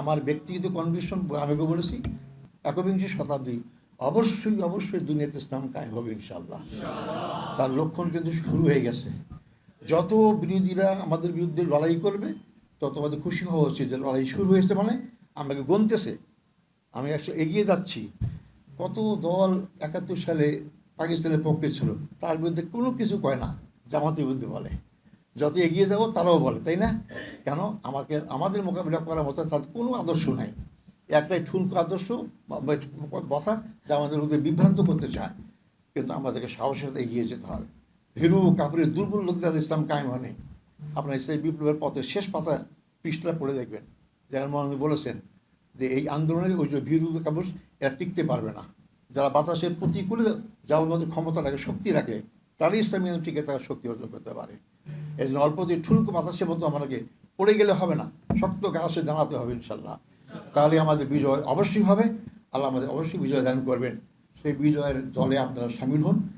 আমার ব্যক্তিগত কনভিকশন আমি বলেছি, একবিংশ শতাব্দী অবশ্যই অবশ্যই দুনিয়াতে ইসলাম কায়েম হবে ইনশাল্লাহ তার লক্ষণ কিন্তু শুরু হয়ে গেছে। যত বিরোধীরা আমাদের বিরুদ্ধে লড়াই করবে, তত আমাদের খুশি হওয়া উচিত। যে লড়াই শুরু হয়েছে মানে আমাকে গনতেছে। আমি একটু এগিয়ে যাচ্ছি। কত দল একাত্তর সালে পাকিস্তানের পক্ষে ছিল, তার বিরুদ্ধে কোনো কিছু কয় না, জামাতের বিরুদ্ধে বলে। যত এগিয়ে যাব তারাও বলে, তাই না? কেন? আমাকে, আমাদের মোকাবিলা করার মতো তাদের কোনো আদর্শ নাই। একটাই ঠুনকো আদর্শ বসা যা আমাদের মধ্যে বিভ্রান্ত করতে চায়। কিন্তু আমাদেরকে সাহসের সাথে এগিয়ে যেতে হবে। ভীরু, কাপুরে, দুর্বল লোকদের ইসলাম কায়েম হয়নি। আপনার ইসলামী বিপ্লবের পথে শেষ পাতা পৃষ্ঠা পড়ে দেখবেন। যেমন মহানবী বলেছেন যে, এই আন্দোলনে ওই যে ভীরু, কাপুর, এরা টিকতে পারবে না। যারা বাতাসের প্রতিকূলে যাওয়ার মতো ক্ষমতা রাখে, শক্তি রাখে, তারই ইসলামী টিকে তারা শক্তি অর্জন করতে পারে। এই জন্য অল্প দিয়ে ঠুলকো বাতাসের মতো আমাদেরকে পড়ে গেলে হবে না, শক্ত গাছে দাঁড়াতে হবে ইনশাল্লাহ। তাহলে আমাদের বিজয় অবশ্যই হবে, আল্লাহ আমাদের অবশ্যই বিজয় দান করবেন। সেই বিজয়ের দলে আপনারা সামিল হন।